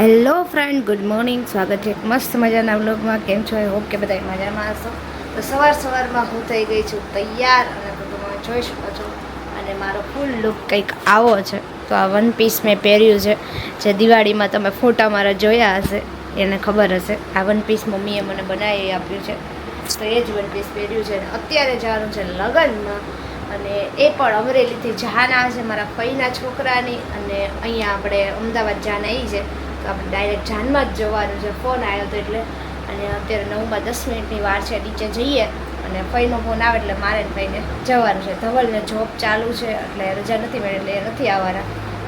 Hello friend, good morning. સ્વાગત છે મસ્ત મજાના વ્લોગમાં. કેમ છો? આઈ હોપ કે બધા મજામાં હશો. તો સવાર સવારમાં હું થઈ ગઈ છું તૈયાર અને તમે જોઈ શકો છો. અને મારો ફૂલ લુક કંઈક આવો છે. તો આ વન પીસ મેં પહેર્યું છે. જે દિવાળીમાં તમે ફોટા મારા જોયા હશે, એને ખબર હશે. આ વન પીસ મમ્મીએ મને બનાવી આપ્યું છે. તો એ જ વન પીસ પહેર્યું છે. અને અત્યારે જવાનું છે લગ્નમાં. અને એ પણ અમરેલીથી જાન આવે છે મારા ફઈના છોકરાની. અને અહીંયા આપણે અમદાવાદ જાન આવી છે. આપણે ડાયરેક્ટ જાનમાં જ જવાનું છે. ફોન આવ્યો હતો એટલે અને અત્યારે નવમાં દસ મિનિટની વાર છે. નીચે જઈએ અને ફઈનો ફોન આવે એટલે મારે ફઈને જવાનું છે. ધવલને જોબ ચાલુ છે એટલે રજા નથી મળે એટલે એ નથી આવવાના.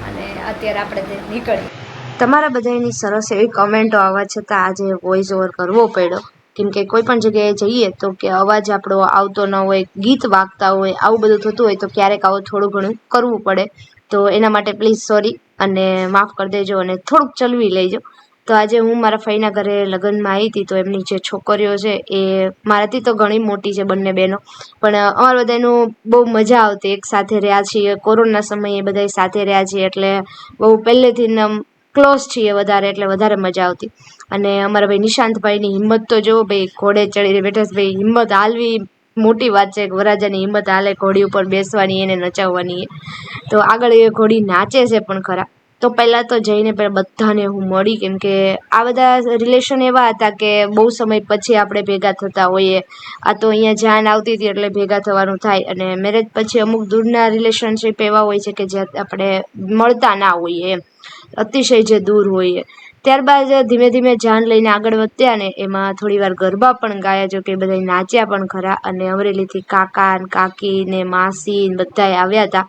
અને અત્યારે આપણે તે નીકળીએ. તમારા બધાની સરસ એવી કમેન્ટો આવવા છતાં આજે વોઇસ ઓવર કરવો પડ્યો. કેમ કે કોઈ પણ જગ્યાએ જઈએ તો કે અવાજ આપણો આવતો ન હોય, ગીત વાગતા હોય, આવું બધું થતું હોય તો ક્યારેક આવું થોડું ઘણું કરવું પડે. તો એના માટે પ્લીઝ સોરી અને માફ કરી દેજો અને થોડુંક ચલવી લેજો. તો આજે હું મારા ફઈના ઘરે લગ્નમાં આવી હતી તો એમની જે છોકરીઓ છે એ મારાથી તો ઘણી મોટી છે બંને બહેનો. પણ અમારા બધાનું બહુ મજા આવતી. એક સાથે રહ્યા છીએ, કોરોના સમયે બધા સાથે રહ્યા છીએ એટલે બહુ પહેલેથી આમ ક્લોઝ છીએ વધારે એટલે વધારે મજા આવતી. અને અમારા ભાઈ નિશાંતભાઈની હિંમત તો જુઓ ભાઈ, ઘોડે ચડીને બેઠા ભાઈ, હિંમત હાલવી મોટી વાત છે વરાજાની હિંમત હાલે ઘોડી ઉપર બેસવાની, એને નચાવવાની. તો આગળ એ ઘોડી નાચે છે પણ ખરા. તો પહેલાં તો જઈને પહેલાં બધાને હું મળી કેમ કે આ બધા રિલેશન એવા હતા કે બહુ સમય પછી આપણે ભેગા થતા હોઈએ. આ તો અહીંયા જાન આવતી હતી એટલે ભેગા થવાનું થાય અને મેરેજ પછી અમુક દૂરના રિલેશનશીપ એવા હોય છે કે જ્યાં આપણે મળતા ના હોઈએ એમ. અતિશય જે દૂર હોઈએ. ત્યારબાદ ધીમે ધીમે જાન લઈને આગળ વધ્યા ને એમાં થોડી વાર ગરબા પણ ગાયા જો કે બધા નાચ્યા પણ ખરા. અને અમરેલીથી કાકા ને કાકી ને માસી ને આવ્યા હતા.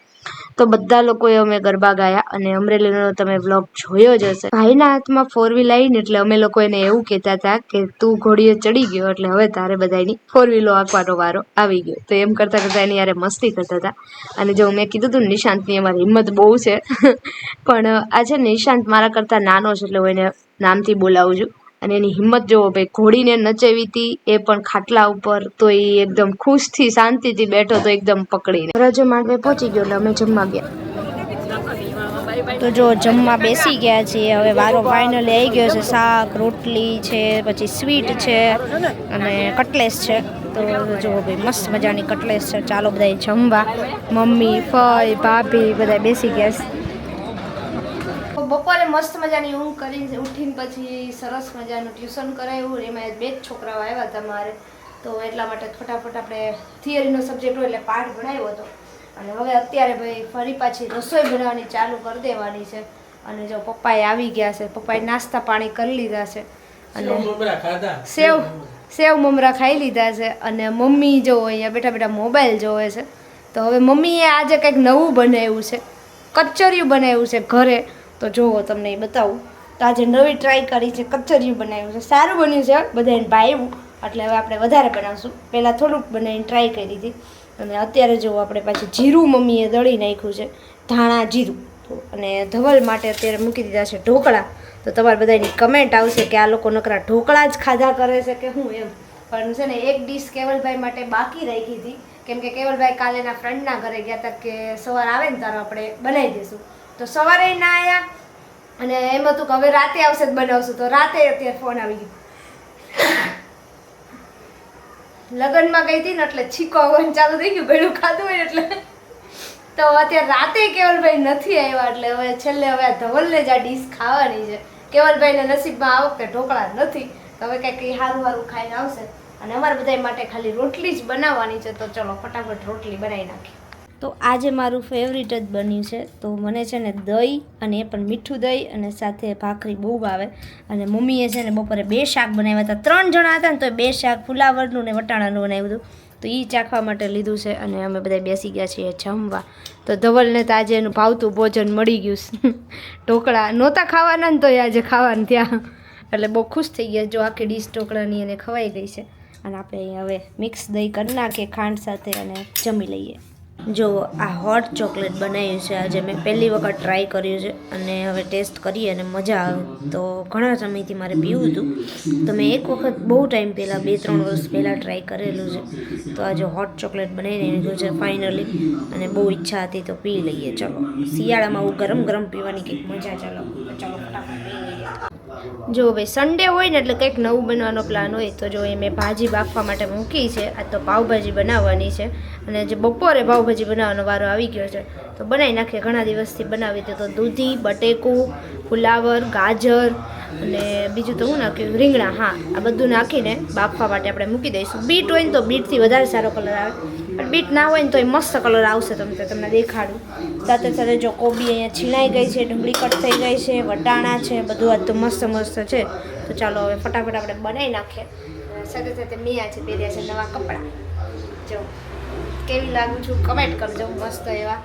તો બધા લોકોએ અમે ગરબા ગાયા અને અમરેલીનો તમે વ્લોગ જોયો જ હશે. ભાઈના હાથમાં ફોર વ્હીલ આવીને એટલે અમે લોકો એને એવું કહેતા હતા કે તું ઘોડીએ ચડી ગયો એટલે હવે તારે બધાની ફોર વ્હીલો આંકવાનો વારો આવી ગયો. તો એમ કરતાં કરતાં એની યારે મસ્તી કરતા હતા. અને જો મેં કીધું હતું નિશાંતની, અમારી હિંમત બહુ છે. પણ આ છે નિશાંત મારા કરતાં નાનો છે એટલે હું એને નામથી બોલાવું છું. અને એની હિંમત જોવો ભાઈ, ઘોડીને નચાવી હતી, એ પણ ખાટલા ઉપર, તો એ એકદમ ખુશથી, શાંતિથી બેઠો તો એકદમ પકડીને. રજો માંડવે પહોંચી ગયો એટલે અમે જમવા ગયા. તો જો જમવા બેસી ગયા છીએ, હવે વારો ફાઇનલી આવી ગયો છે. શાક, રોટલી છે, પછી સ્વીટ છે, અને કટલેસ છે. તો જો ભાઈ, મસ્ત મજાની કટલેસ છે. ચાલો બધા જમવા. મમ્મી, ફઈ, ભાભી બધા બેસી ગયા છે. બપોરે મસ્ત મજાની ઊંઘ કરીને ઉઠીને પછી સરસ મજાનું ટ્યુશન કરાવ્યું. એમાં બે જ છોકરાઓ આવ્યા હતા મારે. તો એટલા માટે ફટાફટ આપણે થિયરીનો સબ્જેક્ટ હોય એટલે પાઠ ભણાવ્યો હતો. અને હવે અત્યારે ભાઈ ફરી પાછી રસોઈ બનાવવાની ચાલુ કરી દેવાની છે. અને જો પપ્પાએ આવી ગયા છે. પપ્પાએ નાસ્તા પાણી કરી લીધા છે. અને સેવ સેવ મમરા ખાઈ લીધા છે. અને મમ્મી જો અહીંયા બેઠા બેઠા મોબાઈલ જોવે છે. તો હવે મમ્મીએ આજે કંઈક નવું બનાવ્યું છે. કચરિયું બનાવ્યું છે ઘરે. તો જોવો, તમને એ બતાવું. તો આજે નવી ટ્રાય કરી છે કચરિયું બનાવ્યું છે. સારું બન્યું છે બધાને ભાવ્યું એટલે હવે આપણે વધારે બનાવશું. પહેલાં થોડુંક બનાવીને ટ્રાય કરી હતી. અને અત્યારે જો આપણે પાછું જીરું મમ્મીએ દળી નાખ્યું છે, ધાણા જીરું. અને ધવલ માટે અત્યારે મૂકી દીધા છે ઢોકળા. તો તમારે બધાની કમેન્ટ આવશે કે આ લોકો નકરા ઢોકળા જ ખાધા કરે છે કે હું એમ. પણ છે ને, એક ડીશ કેવલભાઈ માટે બાકી રાખી હતી. કેમ કે કેવલભાઈ કાલે એના ફ્રેન્ડના ઘરે ગયા હતા કે સવાર આવે ને તારો આપણે બનાવી દઈશું તો સવારે ના આવ્યા અને એમ હતું કે હવે રાતે આવશે જ બનાવશું. તો રાતે અત્યારે ફોન આવી ગયો. લગ્નમાં ગઈ હતી ને એટલે છીકો આવવાનું ચાલુ થઈ ગયું. ગળું ખાધું હોય એટલે. તો અત્યારે રાતે કેવલભાઈ નથી આવ્યા એટલે હવે છેલ્લે હવે ધવલને જ આ ડીશ ખાવાની છે. કેવલભાઈને નસીબમાં આ વખતે ઢોકળા નથી. તો હવે કંઈક સારું સારું ખાઈને આવશે. અને અમારે બધા માટે ખાલી રોટલી જ બનાવવાની છે. તો ચલો, ફટાફટ રોટલી બનાવી નાખીએ. તો આજે મારું ફેવરિટ જ બન્યું છે. તો મને છે ને દહીં અને એ પણ મીઠું દહીં અને સાથે ભાખરી બહુ ભાવે. અને મમ્મીએ છે ને બપોરે બે શાક બનાવ્યા હતા. ત્રણ જણા હતા ને તો બે શાક ફુલાવરનું ને વટાણાનું બનાવ્યું હતું. તો એ ચાખવા માટે લીધું છે અને અમે બધા બેસી ગયા છીએ જમવા. તો ધવલને તો આજે એનું ભાવતું ભોજન મળી ગયું ઢોકળા નહોતા ખાવાના ને તો આજે ખાવાનું ત્યાં એટલે બહુ ખુશ થઈ ગયા. જો આખી ડીશ ઢોકળાની એને ખવાઈ ગઈ છે. અને આપણે હવે મિક્સ દહીં કરી નાખીએ ખાંડ સાથે અને જમી લઈએ. જો આ હોટ ચોકલેટ બનાવ્યું છે, આજે મેં પહેલી વખત ટ્રાય કર્યું છે અને હવે ટેસ્ટ કરી અને મજા આવે. તો ઘણા સમયથી મારે પીવું હતું. તો મેં એક વખત બહુ ટાઈમ પહેલાં, બે, ત્રણ વર્ષ પહેલાં ટ્રાય કરેલું છે. તો આજે હોટ ચોકલેટ બનાવીને લીધું છે ફાઇનલી અને બહુ ઈચ્છા હતી તો પી લઈએ. ચલો, શિયાળામાં આવું ગરમ ગરમ પીવાની કંઈક મજા, ચાલો ચાલો જો ભાઈ સન્ડે હોય ને એટલે કંઈક નવું બનવાનો પ્લાન હોય તો જો એ મેં ભાજી બાફવા માટે મૂકી છે. આ તો પાવભાજી બનાવવાની છે. અને જે બપોરે પાવભાજી બનાવવાનો વારો આવી ગયો છે. તો બનાવી નાખીએ ઘણા દિવસથી બનાવી હતી. તો દૂધી, બટેકું ફુલાવર ગાજર અને બીજું તો હું નાખ્યું? રીંગણા. હા, આ બધું નાખીને બાફવા માટે આપણે મૂકી દઈશું. બીટ હોય ને તો બીટથી વધારે સારો કલર આવે. પણ બીટ ના હોય ને તો એ મસ્ત કલર આવશે તમને તમને દેખાડું. સાથે સાથે જો કોબી અહીંયા છીણાઈ ગઈ છે, ડુંગળી કટ થઈ ગઈ છે, વટાણા છે, બધું આ તો મસ્ત મસ્ત છે. તો ચાલો હવે ફટાફટ આપણે બનાવી નાખીએ. સાથે સાથે મિયા છે, પહેર્યા છે નવા કપડાં. જો. કેવી લાગુ છું? કમેન્ટ કરજો મસ્ત એવા.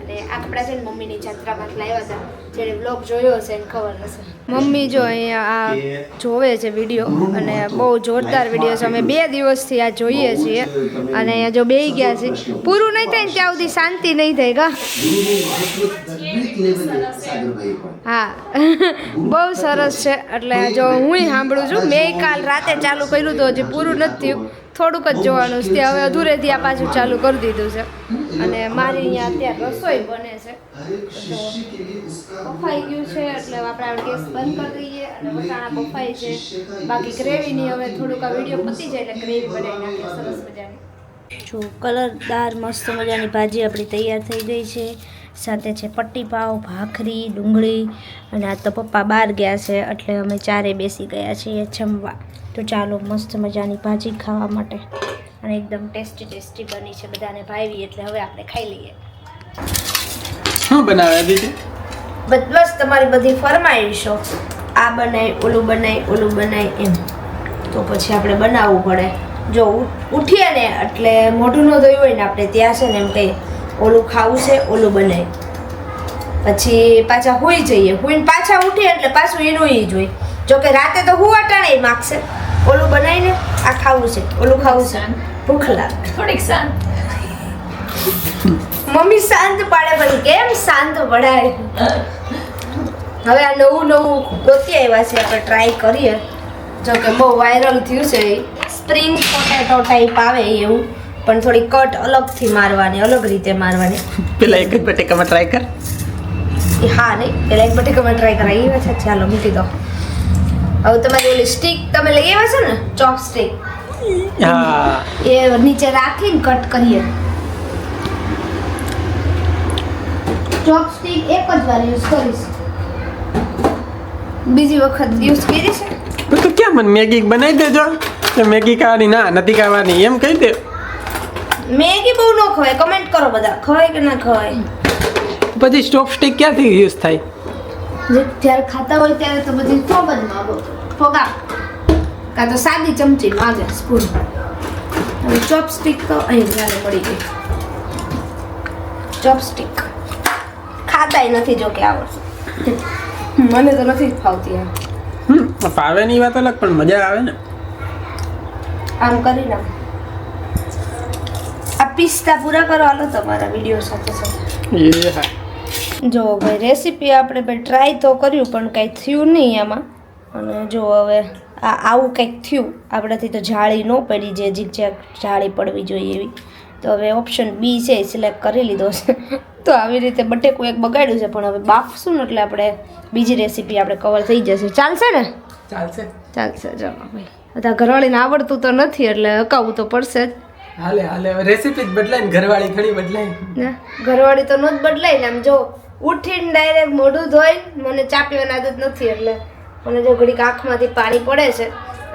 અને આ કપડાં છે ને મમ્મીની જાત્રામાં લાવ્યા હતા. જેને બ્લોગ જોયો હશે એને ખબર હશે. મમ્મી જો અહીંયા આ જોવે છે વીડિયો અને બહુ જોરદાર વીડિયો છે. અમે બે દિવસથી આ જોઈએ છીએ અને અહીંયા જો બેહી ગયા છે. પૂરું નહીં થાય ને ત્યાં સુધી શાંતિ નહીં થાય ગા હા. બહુ સરસ છે. એટલે જો હું સાંભળું છું. મેં કાલ રાતે ચાલુ કર્યું તો હજી પૂરું નથી થયું. થોડુંક જ જોવાનું છે. હવે અધૂરેથી આ પાછું ચાલુ કરી દીધું છે. અને મારી અહીંયા અત્યારે રસોઈ બને છે. બફાઈ ગયું છે એટલે આપણે ગેસ બંધ કરી દઈએ અને વટાણા બફાઈ છે. બાકી ગ્રેવીની હવે થોડુંક આ વીડિયો પતી જાય એટલે ગ્રેવી બનાવી નાખીએ સરસ મજાની. જો કલરદાર મસ્ત મજાની ભાજી આપણી તૈયાર થઈ ગઈ છે. સાથે છે પટ્ટી પાવ ભાખરી ડુંગળી અને આ તો પપ્પા બહાર ગયા છે એટલે અમે ચારે બેસી ગયા છીએ જમવા. તો ચાલો મસ્ત મજાની ભાજી ખાવા માટે. અને એકદમ ટેસ્ટી ટેસ્ટી બની છે બધાને ભાવી એટલે હવે આપણે ખાઈ લઈએ. શું બનાવ્યા દીદી બસ તમારી બધી ફરમાઈશો આ બનાય ઓલું બનાય ઓલું બનાય એમ. તો પછી આપણે બનાવવું પડે. જો ઉઠીએ ને એટલે મોઢું ન ધોયું હોય ને આપણે ત્યાં છે ને એમ કહીએ ઓલું ખાવું છે ઓલું બનાય. પછી પાછા હોઈ જઈએ. હોઈને પાછા ઉઠીએ એટલે પાછું એનું એ જોઈ જોકે રાતે તો હું અટાણે માગશે. ઓલું બનાવીને આ ખાવું છે. ઓલું ખાવું છે. ભૂખ લાગે. થોડીક શાંત. મમ્મી શાંત પાડે પણ કેમ શાંત પડાય હવે આ નવું નવું ગોતી આવ્યા છે આપણે ટ્રાય કરીએ. જો કે બહુ વાયરલ થયું છે સ્પ્રિંગ પોટેટો ટાઈપ આવે એવું. પણ થોડી કટ અલગથી મારવાની અલગ રીતે મારવાની. પેલા એક જ બટેકામાં ટ્રાય કર. હા નહીં પેલા એક બટેકામાં ટ્રાય કરાવી છે ચાલો મૂકી દો. હવે તમારી ઓલી સ્ટીક તમે લઈ આવ્યા છો ને? ચોપ સ્ટીક હા. એ નીચે રાખીને કટ કરીએ. ચોપસ્ટિક એક જ વાર યુઝ કરીશ. બીજી વખત યુઝ કરી છે? તો ક્યાં મને મેગી બનાવી દેજો. તો મેગી ખાવાની ના નથી ખાવાની એમ કહી દે. મેગી બહુ ન ખવાય કમેન્ટ કરો બધા ખવાય કે ના ખવાય? પછી સ્ટોપ સ્ટિક ક્યાંથી યુઝ થાય? જે જ્યારે ખાતા હોય ત્યારે તો બધી ફોગ જ માગો ફોગા. કાં તો સાદી ચમચી માગે સ્પૂન. હવે ચોપસ્ટિક તો અહીં જાણે મળી ગઈ. ચોપસ્ટિક. ખાતાય નથી જો કે આવડશે મને તો નથી ફાવતી આ હમ ફાવે ની વાત અલગ પણ મજા આવે ને. આમ કરી નાખ. આ પિસ્તા પૂરા કરો હાલો તમારા વીડિયો સાથે સાથે. જો ભાઈ રેસીપી આપણે ભાઈ ટ્રાય તો કર્યું પણ કાંઈ થયું નહીં આમાં. અને જો હવે આવું કંઈક થયું. આપણાથી તો જાળી ન પડી જે ઝીકઝેક જાળી પડવી જોઈએ એવી. તો હવે ઓપ્શન બી છે સિલેક્ટ કરી લીધો છે. તો આવી રીતે બટેકું એક બગાડ્યું છે પણ હવે બાફશું ને એટલે આપણે બીજી રેસીપી આપણે કવર થઈ જશે. ચાલશે ને? ચાલશે. ચાલશે ચાલો ભાઈ. ઘરવાળીને આવડતું તો નથી એટલે અકાવવું તો પડશે જ. હાલે હાલે. રેસીપી જ બદલાય ને ઘરવાળી ઘણી બદલાય. ને? ઘરવાળી તો ન જ બદલાય ને. આમ જો ઉઠીને ડાયરેક્ટ મોઢું ધોઈ મને ચા પીવાની આદત નથી એટલે મને જો ઘડીક આંખમાંથી પાણી પડે છે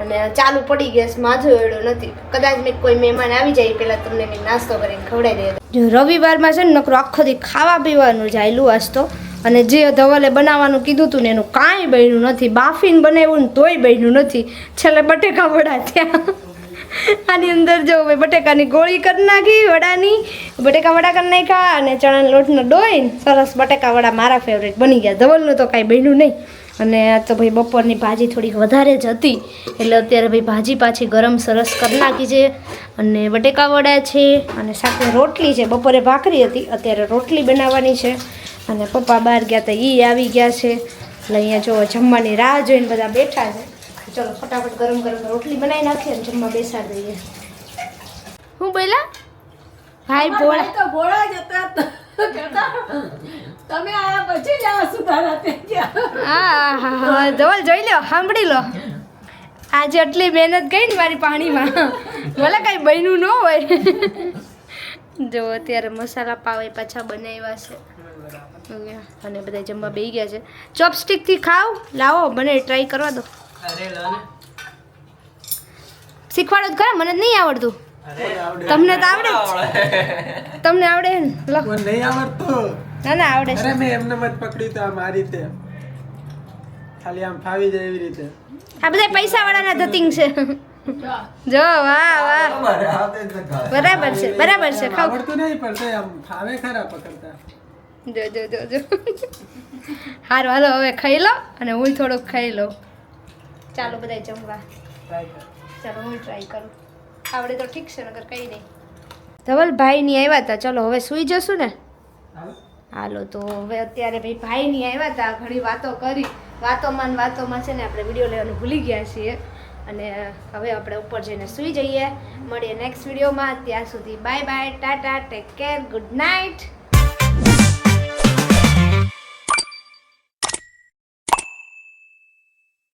અને ચાલુ પડી ગેસ, માજો એડો નથી. કદાચ મેં કોઈ મહેમાન આવી જાય પહેલાં તમને કંઈક નાસ્તો કરીને ખવડાવી દે. જો રવિવારમાં છે ને નકરો આખો દી ખાવા પીવાનું જાયલું આયલું અને જે ધવલે બનાવવાનું કીધું હતું ને એનું કાંઈ બન્યું નથી. બાફીને બનાવ્યું ને તોય બન્યું નથી. છેલ્લે બટેકા વડા થયા. આની અંદર જો મેં બટેકાની ગોળી કરી નાખી, વડાની. બટેકા વડા કરી નાખ્યા અને ચણાના લોટનો ડોઈને. સરસ બટેકા વડા મારા ફેવરેટ બની ગયા. ધવલનું તો કાંઈ બન્યું નહીં. અને આ તો ભાઈ બપોરની ભાજી થોડીક વધારે જ હતી. એટલે અત્યારે ભાઈ ભાજી પાછી ગરમ સરસ કરી નાખી છે. અને બટેકા વડા છે અને સાથે રોટલી છે. બપોરે ભાખરી હતી. અત્યારે રોટલી બનાવવાની છે. અને પપ્પા બહાર ગયા તા એ આવી ગયા છે. એટલે અહીંયા જો જમવાની રાહ જોઈને બધા બેઠા છે. ચલો ફટાફટ ગરમ ગરમ રોટલી બનાવી નાખીએ અને જમવા બેસાડી દઈએ. હું બોલા ભાઈ ભોળા. તો ભોળા જ હતા. તમે આ પછી જ આ સુધારા થઈ ગયા. હા હા હા ધવલ જોઈ લો સાંભળી લો. આજે આટલી મહેનત ગઈ ને મારી પાણીમાં. ભલે કાંઈ બન્યું ન હોય. જો અત્યારે મસાલા પાવ એ પાછા બનાવ્યા છે. અને બધા જમવા બેસી ગયા છે. ચોપસ્ટિકથી ખાવ લાવો મને ટ્રાય કરવા દો. શીખવાડો જ ખરા મને નહીં આવડતું. તમને તો આવડે જ. તમને આવડે ને નહીં આવડતું. ના ના આવડે છે. અરે મેં એમને મત પકડી તો આમ આ રીતે. ખાલી આમ ફાવી જાય એવી રીતે. આ બધા પૈસા વાળાના ધતિંગ છે. જો વાહ વાહ. બરાબર છે બરાબર છે ખાવ. આવડતું નહીં પણ આમ ફાવે ખરા પકડતા. જો જો જો જો. હારું હાલો હવે ખાઈ લો અને હું થોડુંક ખાઈ લઉં. ચાલો બધા જમવા. ચાલો હું ટ્રાય કરું. આવડે તો ઠીક છે નગર કંઈ નહીં. ધવલ ભાઈની આવ્યા હતા ચલો હવે સૂઈ જશું ને. હાલો, તો હવે અત્યારે ભાઈ ભાઈની આવ્યા હતા ઘણી વાતો કરી. વાતોમાં વાતોમાં છે ને આપણે વીડિયો લેવાનું ભૂલી ગયા છીએ. અને હવે આપણે ઉપર જઈને સૂઈ જઈએ. મળીએ નેક્સ્ટ વિડીયોમાં. ત્યાં સુધી bye bye tata take care good night